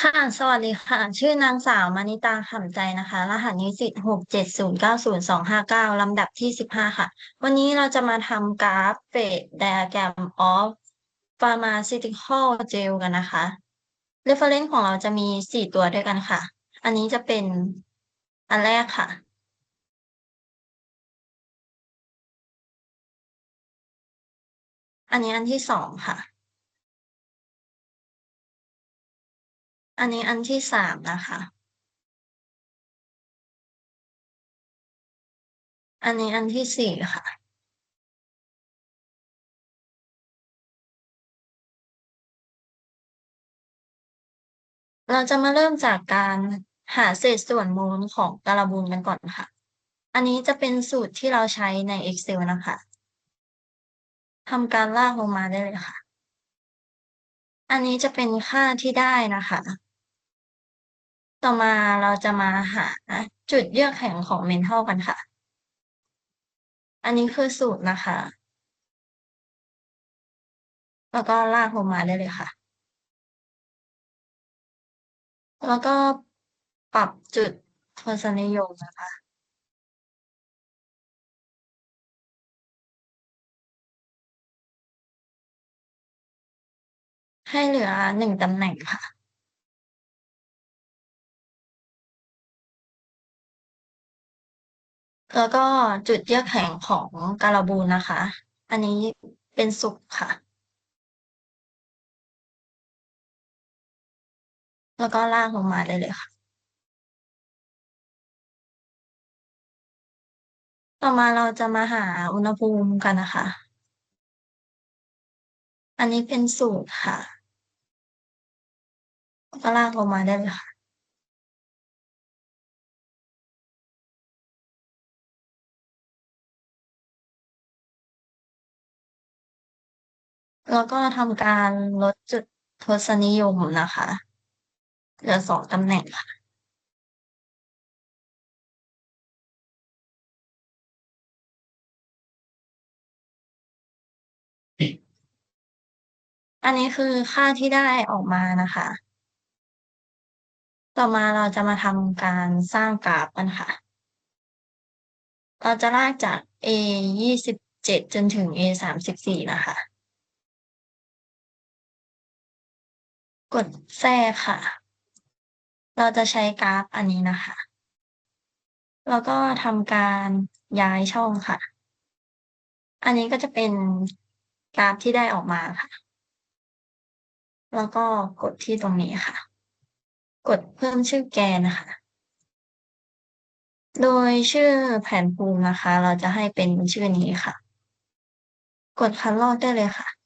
ค่ะ สวัสดีค่ะ ชื่อนางสาวมานิตาขำใจนะคะ รหัสนิสิตหกเจ็ดศูนย์เก้าศูนย์สองห้าเก้าลำดับที่สิบห้าค่ะ วันนี้เราจะมาทำกราฟเฟสไดอะแกรม of pharmaceutical gel กันนะคะ reference ของเราจะมีสี่ตัวด้วยกันค่ะ อันนี้จะเป็นอันแรกค่ะ อันนี้อันที่สองค่ะ อันนี้อันที่สามนะคะ อันนี้อันที่สี่ค่ะ เราจะมาเริ่มจากการหาเศษส่วนมูลของการบูนกันก่อนค่ะ อันนี้จะเป็นสูตรที่เราใช้ใน Excel นะคะทำการลากลงมาได้เลยค่ะ อันนี้จะเป็นค่าที่ได้นะคะ ต่อมาเราจะมาหาจุดเยือกแข็งของเมนทัลกันค่ะ อันนี้คือสูตรนะคะ แล้วก็ลากลงมาได้เลยค่ะ แล้วก็ปรับจุดทศนิยมนะคะ ให้เหลือหนึ่งตำแหน่งค่ะ แล้วก็จุดเยือกแข็งของการบูนนะคะ อันนี้เป็นสุกค่ะ แล้วก็ลากลงมาได้เลยค่ะ ต่อมาเราจะมาหาอุณหภูมิกันนะคะ อันนี้เป็นสูตรค่ะ ก็ลากลงมาได้เลยค่ะ แล้วก็ทำการลดจุดทศนิยมนะคะเหลือสองตำแหน่งค่ะ อันนี้คือค่าที่ได้ออกมานะคะ ต่อมาเราจะมาทำการสร้างกราฟกันค่ะ เราจะลากจาก A ยี่สิบเจ็ดจนถึง A สามสิบสี่นะคะ กดแทรกค่ะ เราจะใช้กราฟอันนี้นะคะ แล้วก็ทำการย้ายช่องค่ะ อันนี้ก็จะเป็นกราฟที่ได้ออกมาค่ะ แล้วก็กดที่ตรงนี้ค่ะ กดเพิ่มชื่อแกนนะคะ โดยชื่อแผนภูมินะคะ เราจะให้เป็นชื่อนี้ค่ะ กดคัดลอกได้เลยค่ะ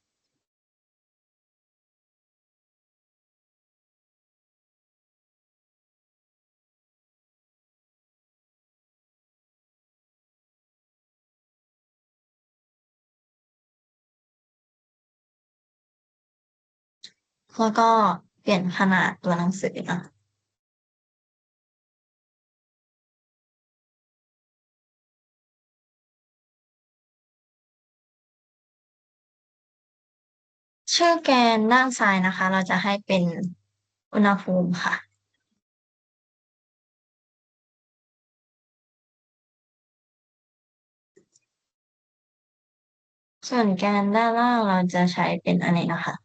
แล้วก็เปลี่ยนขนาดตัวหนังสือนะชื่อแกนด้านซ้ายนะคะ เราจะให้เป็นอุณหภูมิค่ะ ส่วนแกนด้านล่างเราจะใช้เป็นอันนี้นะคะ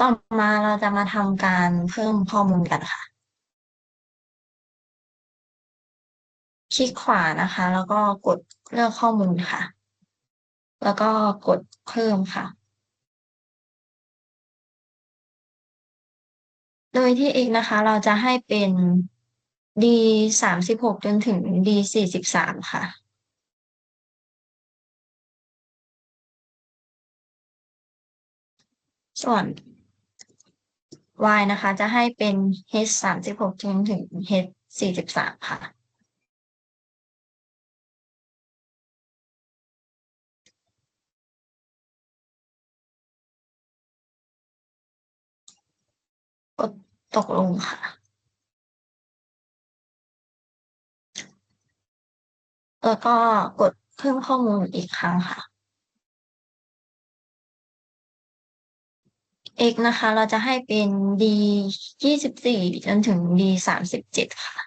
ต่อมาเราจะมาทำการเพิ่มข้อมูลกันค่ะ คลิกขวานะคะ แล้วก็กดเลือกข้อมูลค่ะ แล้วก็กดเพิ่มค่ะ โดยที่ x นะคะ เราจะให้เป็น d สามสิบหกจนถึง d สี่สิบสามค่ะส่วน y นะคะ จะให้เป็น h สามสิบหกจนถึง h สี่สิบสามค่ะ กดตกลงค่ะ แล้วก็กดเพิ่มข้อมูลอีกครั้งค่ะ x นะคะ เราจะให้เป็น d ยี่สิบสี่จนถึง d สามสิบเจ็ดค่ะ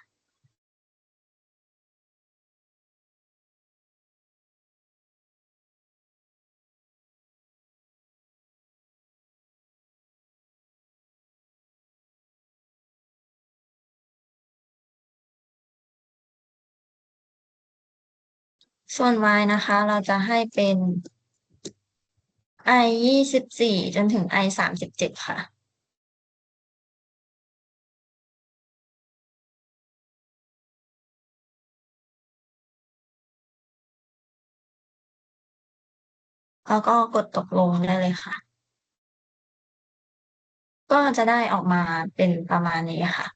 ส่วน y นะคะ เราจะให้เป็น i ยี่สิบสี่จนถึง i สามสิบเจ็ดค่ะแล้วก็กดตกลงได้เลยค่ะ ก็จะได้ออกมาเป็นประมาณนี้ค่ะ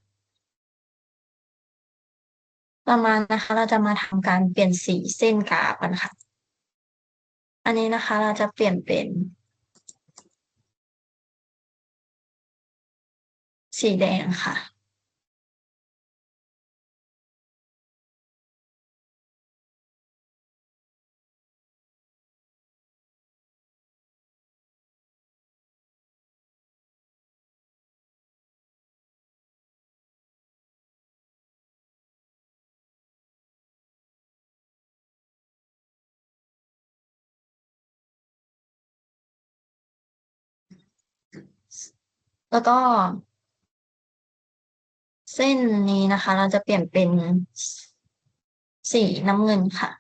ต่อมาณนะคะ เราจะมาทำการเปลี่ยนสีเส้นกราฟกันค่ะ อันนี้นะคะเราจะเปลี่ยนเป็นสีแดงค่ะ แล้วก็เส้นนี้นะคะ เราจะเปลี่ยนเป็นสีน้ำเงินค่ะ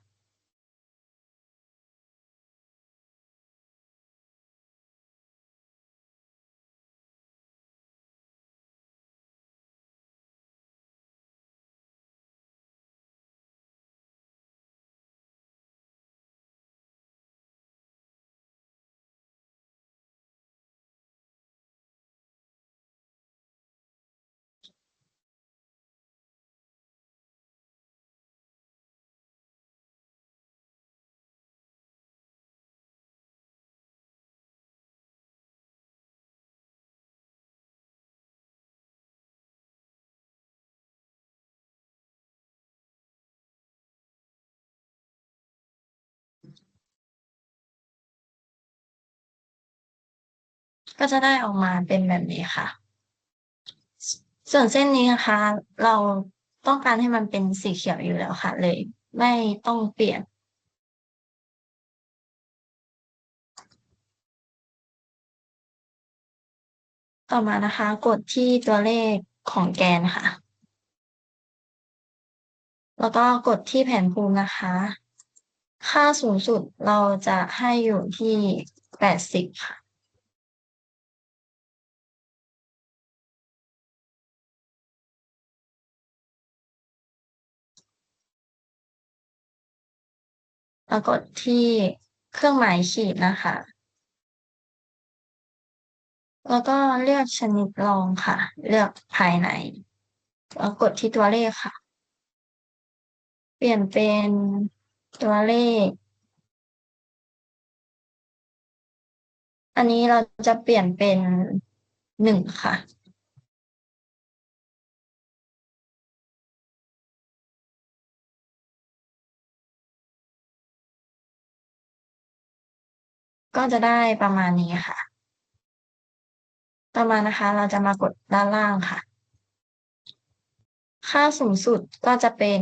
ก็จะได้ออกมาเป็นแบบนี้ค่ะ ส่วนเส้นนี้นะคะ เราต้องการให้มันเป็นสีเขียวอยู่แล้วค่ะ เลย ไม่ต้องเปลี่ยน ต่อมานะคะ กดที่ตัวเลขของแกนค่ะ แล้วก็กดที่แผนภูมินะคะ ค่าสูงสุดเราจะให้อยู่ที่แปดสิบค่ะ แล้วกดที่เครื่องหมายขีดนะคะ แล้วก็เลือกชนิดรองค่ะ เลือกภายใน แล้วกดที่ตัวเลขค่ะ เปลี่ยนเป็นตัวเลข อันนี้เราจะเปลี่ยนเป็นหนึ่งค่ะ ก็จะได้ประมาณนี้ค่ะ ต่อมานะคะ เราจะมากดด้านล่างค่ะ ค่าสูงสุดก็จะเป็น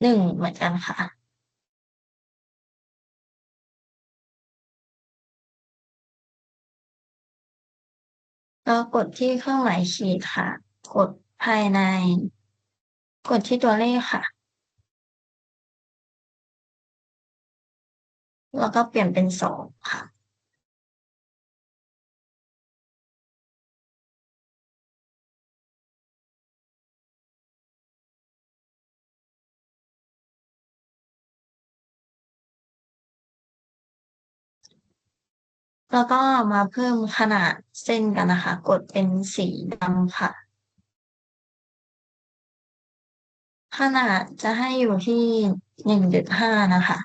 หนึ่งเหมือนกันค่ะก็กดที่เครื่องหมายขีดค่ะ กดภายใน กดที่ตัวเลขค่ะ แล้วก็เปลี่ยนเป็นสองค่ะ แล้วก็มาเพิ่มขนาดเส้นกันนะคะ กดเป็นสีดำค่ะ ขนาดจะให้อยู่ที่หนึ่งจุดห้านะคะ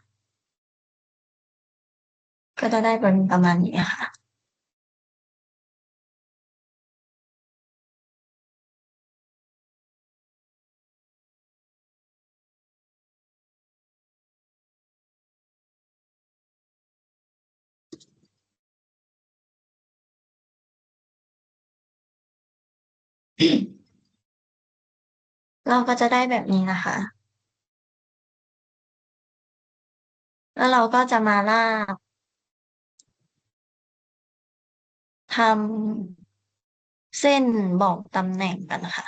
ก็จะได้เป็นประมาณนี้ค่ะเราก็จะได้แบบนี้นะคะ แล้วเราก็จะมาลาก ทำเส้นบอกตำแหน่งกันค่ะ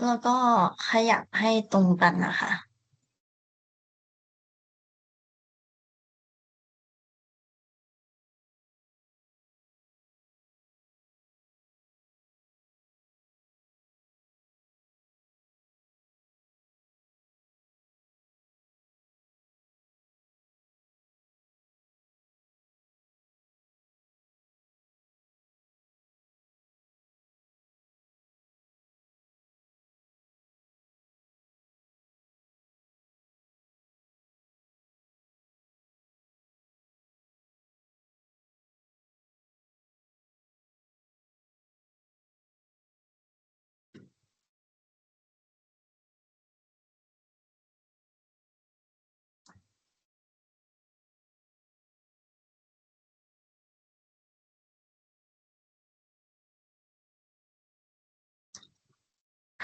แล้วก็ขยับให้ตรงกันนะคะ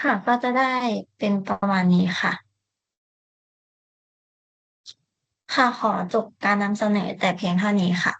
ค่ะ ก็จะได้เป็นประมาณนี้ค่ะ ค่ะขอจบการนำเสนอแต่เพียงเท่านี้ค่ะ